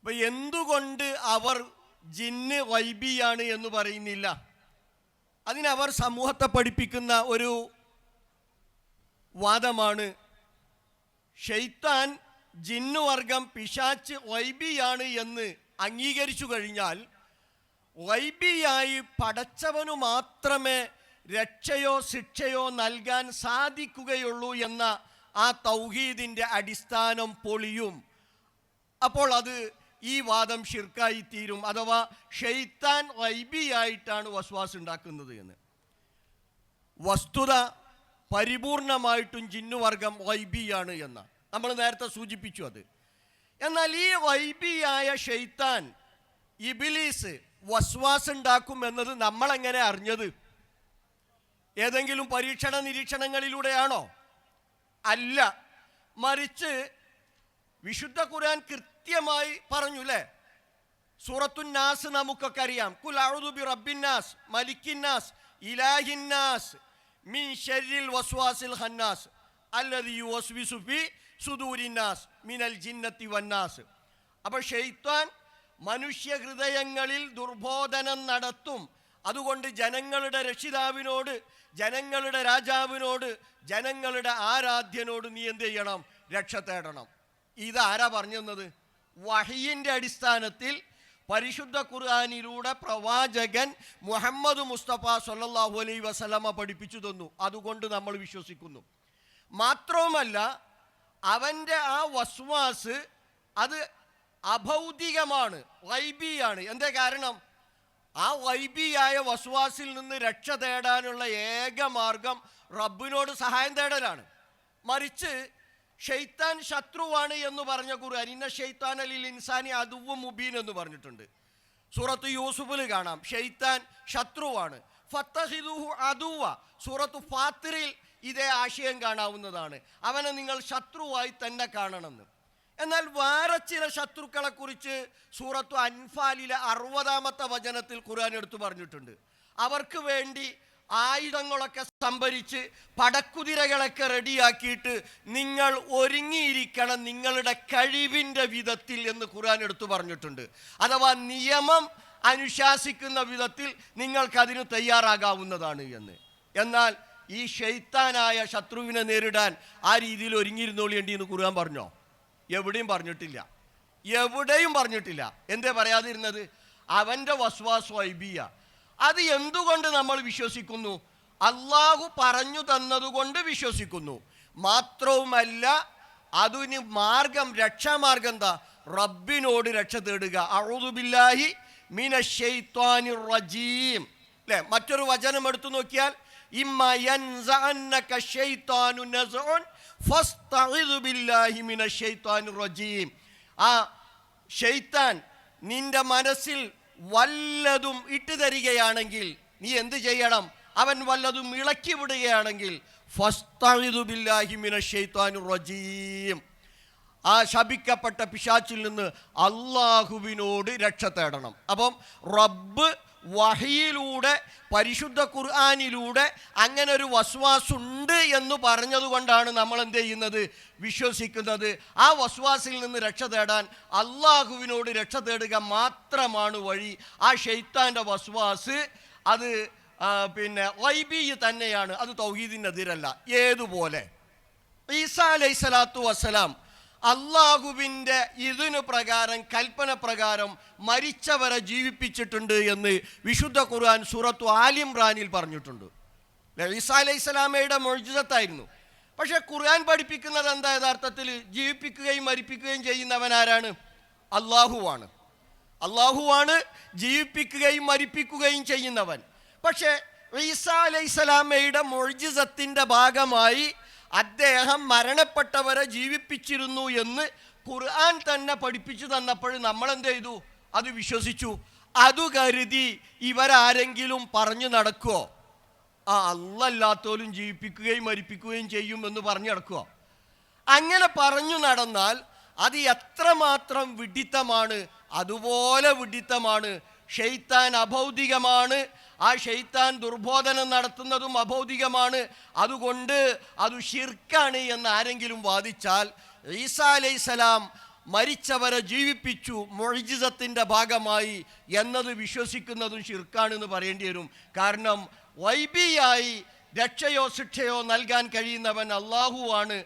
അപ്പൊ എന്തുകൊണ്ട് അവർ ജിന്ന് വൈബിയാണ് എന്ന് പറയുന്നില്ല? അതിനവർ സമൂഹത്തെ പഠിപ്പിക്കുന്ന ഒരു വാദമാണ് ഷെയ്ത്താൻ ജിന്നുവർഗം പിശാച്ച് വൈബിയാണ് എന്ന് അംഗീകരിച്ചു കഴിഞ്ഞാൽ വൈബിയായി പടച്ചവനു മാത്രമേ രക്ഷയോ ശിക്ഷയോ നൽകാൻ സാധിക്കുകയുള്ളൂ എന്ന ആ തൗഹീദിന്റെ അടിസ്ഥാനം പൊളിയും. അപ്പോൾ അത് ഈ വാദം ഷിർക്കായി തീരും അഥവാ ഷെയ്ത്താൻ വൈബിയായിട്ടാണ് വസ്വാസ് ഉണ്ടാക്കുന്നത് എന്ന്. വസ്തുത പരിപൂർണമായിട്ടും ജിന്നുവർഗം വൈബിയാണ് എന്ന്. നമ്മൾ നേരത്തെ സൂചിപ്പിച്ചു അത്. എന്നാൽ ഈ വൈബിയായ ഷെയ്ത്താൻ ഇബിലീസ് വസ്വാസ് ഉണ്ടാക്കും എന്നത് നമ്മളെങ്ങനെ അറിഞ്ഞത്? ഏതെങ്കിലും പരീക്ഷണ നിരീക്ഷണങ്ങളിലൂടെയാണോ? അല്ല. മറിച്ച് വിശുദ്ധ ഖുർആൻ കൃത്യമായി പറഞ്ഞു അല്ലേ സൂറത്തു നാസ് നമുക്കൊക്കെ അറിയാം. കുൽ ബി റബ്ബിന്നാസ് മലിക്കിന്നാസ് ഇലാഹിന്നാസ് മിൻ ഷർരിൽ വസ്വാസിൽ ഖന്നാസ് അല്ലദി യുവസ്വിസു ഫി സുദൂരിന്നാസ് മിനൽ ജിന്നത്തി വന്നാസ് അപ്പോൾ ഷെയ്ത്താൻ മനുഷ്യ ഹൃദയങ്ങളിൽ ദുർബോധനം നടത്തും. അതുകൊണ്ട് ജനങ്ങളുടെ രക്ഷിതാവിനോട് ജനങ്ങളുടെ രാജാവിനോട് ജനങ്ങളുടെ ആരാധ്യനോട് നീ എന്ത് ചെയ്യണം? രക്ഷ തേടണം. ഇതാരാ പറഞ്ഞു തന്നത്? വഹിയിന്റെ അടിസ്ഥാനത്തിൽ പരിശുദ്ധ ഖുർആാനിലൂടെ പ്രവാചകൻ മുഹമ്മദ് മുസ്തഫ സല്ലല്ലാഹു അലൈ വസല്ലമ പഠിപ്പിച്ചു തന്നു. അതുകൊണ്ട് നമ്മൾ വിശ്വസിക്കുന്നു. മാത്രവുമല്ല അവന്റെ ആ വസ്വാസ് അത് അഭൗതികമാണ് വൈബിയാണ്. എന്തേ കാരണം? ആ വൈബിയായ വസ്വാസിൽ നിന്ന് രക്ഷ തേടാനുള്ള ഏക മാർഗം റബ്ബിനോട് സഹായം തേടലാണ്. മറിച്ച് ഷെയ്ത്താൻ ശത്രുവാണ് എന്ന് പറഞ്ഞ ഖുർആൻ ഇന്ന ഷെയ്ത്താൻ അലിൽ ഇൻസാനി അതുവും മുബീൻ എന്ന് പറഞ്ഞിട്ടുണ്ട്. സൂറത്ത് യൂസുഫിൽ കാണാം ഷെയ്ത്താൻ ശത്രുവാണ്. ഫത്തഹിദുഹു അതുവ സൂറത്ത് ഫാത്തിറിൽ ഇതേ ആശയം കാണാവുന്നതാണ്. അവനെ നിങ്ങൾ ശത്രുവായി തന്നെ കാണണമെന്ന്. എന്നാൽ വേറെ ചില ശത്രുക്കളെ കുറിച്ച് സൂറത്തു അൻഫാലിലെ അറുപതാമത്തെ വചനത്തിൽ ഖുർആൻ എടുത്തു പറഞ്ഞിട്ടുണ്ട്. അവർക്ക് വേണ്ടി ആയുധങ്ങളൊക്കെ സംഭരിച്ച് പടക്കുതിരകളൊക്കെ റെഡിയാക്കിയിട്ട് നിങ്ങൾ ഒരുങ്ങിയിരിക്കണം നിങ്ങളുടെ കഴിവിന്റെ വിധത്തിൽ എന്ന് ഖുർആൻ എടുത്തു പറഞ്ഞിട്ടുണ്ട്. അഥവാ നിയമം അനുശാസിക്കുന്ന വിധത്തിൽ നിങ്ങൾക്കതിന് തയ്യാറാകാവുന്നതാണ് എന്ന്. എന്നാൽ ഈ ഷെയ്ത്താനായ ശത്രുവിനെ നേരിടാൻ ആ രീതിയിൽ ഒരുങ്ങിയിരുന്നോളിയേണ്ടി എന്ന് ഖുർആൻ പറഞ്ഞോ? എവിടെയും പറഞ്ഞിട്ടില്ല. എവിടെയും പറഞ്ഞിട്ടില്ല. എന്തേ പറയാതിരുന്നത്? അവന്റെ വസ്വാസ് വൈബിയ. അത് എന്തുകൊണ്ട് നമ്മൾ വിശ്വസിക്കുന്നു? അള്ളാഹു പറഞ്ഞു തന്നതുകൊണ്ട് വിശ്വസിക്കുന്നു. മാത്രവുമല്ല അതിന് മാർഗം രക്ഷാമാർഗം എന്താ? റബ്ബിനോട് രക്ഷ തേടുക. അഴുതുബില്ലാഹി മിനശ്ശൈത്വാനിർ റജീം അല്ലേ? മറ്റൊരു വചനം എടുത്തു നോക്കിയാൽ ആ ഷെയ്ത്താൻ നിന്റെ മനസ്സിൽ വല്ലതും ഇട്ടു തരികയാണെങ്കിൽ നീ എന്ത് ചെയ്യണം? അവൻ വല്ലതും ഇളക്കി വിടുകയാണെങ്കിൽ റജീം. ആ ശപിക്കപ്പെട്ട പിശാച്ചിൽ നിന്ന് അള്ളാഹുവിനോട് രക്ഷ തേടണം. അപ്പം റബ്ബ് വഹിയിലൂടെ പരിശുദ്ധ ഖുർആാനിലൂടെ അങ്ങനെ ഒരു വസ്വാസുണ്ട് എന്ന് പറഞ്ഞതുകൊണ്ടാണ് നമ്മൾ എന്ത് ചെയ്യുന്നത്? വിശ്വസിക്കുന്നത്. ആ വസ്വാസിൽ നിന്ന് രക്ഷ തേടാൻ അള്ളാഹുവിനോട് രക്ഷ തേടുക മാത്രമാണ് വഴി. ആ ഷെയ്ത്താന്റെ വസ്വാസ് അത് പിന്നെ വൈബി തന്നെയാണ്. അത് തൗഹീദിനെതിരല്ല ഏതുപോലെ? ഈസാ അലൈഹി സ്വലാത്തു വസ്സലാം അള്ളാഹുവിന്റെ ഇതിനു പ്രകാരം കൽപ്പന പ്രകാരം മരിച്ചവരെ ജീവിപ്പിച്ചിട്ടുണ്ട് എന്ന് വിശുദ്ധ ഖുർആൻ സൂറത്തു ആലിംറാനിൽ പറഞ്ഞിട്ടുണ്ട്? ഈസ അലൈഹി സ്വലാമയുടെ മൊഴിജത്തായിരുന്നു. പക്ഷെ ഖുർആൻ പഠിപ്പിക്കുന്നത് എന്താ? യഥാർത്ഥത്തിൽ ജീവിപ്പിക്കുകയും മരിപ്പിക്കുകയും ചെയ്യുന്നവൻ ആരാണ്? അള്ളാഹുവാണ് അള്ളാഹുവാണ് ജീവിപ്പിക്കുകയും മരിപ്പിക്കുകയും ചെയ്യുന്നവൻ. പക്ഷേ ഈസ അലൈഹിസ്സലാമയുടെ മൊഴിജിസത്തിന്റെ ഭാഗമായി അദ്ദേഹം മരണപ്പെട്ടവരെ ജീവിപ്പിച്ചിരുന്നു എന്ന് ഖുർആൻ തന്നെ പഠിപ്പിച്ചു തന്നപ്പോൾ നമ്മൾ എന്ത് ചെയ്തു? അത് വിശ്വസിച്ചു. അതു കരുതി ഇവരാരെങ്കിലും പറഞ്ഞു നടക്കുമോ ആ അല്ലല്ലാത്തോലും ജീവിപ്പിക്കുകയും മരിപ്പിക്കുകയും ചെയ്യും എന്ന് പറഞ്ഞു നടക്കുക. അങ്ങനെ പറഞ്ഞു നടന്നാൽ അത് എത്രമാത്രം വിഡിത്തമാണ് അതുപോലെ വിഡിത്തമാണ്. ഷെയ്ത്താൻ അഭൗതികമാണ് ആ ഷെയ്ത്താൻ ദുർബോധനം നടത്തുന്നതും അഭൗതികമാണ്. അതുകൊണ്ട് അത് ഷിർക്കാണ് എന്ന് ആരെങ്കിലും വാദിച്ചാൽ ഈസാ അലൈസലാം മരിച്ചവരെ ജീവിപ്പിച്ചു മൊഴിജിതത്തിന്റെ ഭാഗമായി എന്നത് വിശ്വസിക്കുന്നതും ഷിർക്കാണെന്ന് പറയേണ്ടി വരും. കാരണം വൈബിയായി രക്ഷയോ ശിക്ഷയോ നൽകാൻ കഴിയുന്നവൻ അള്ളാഹുവാണ്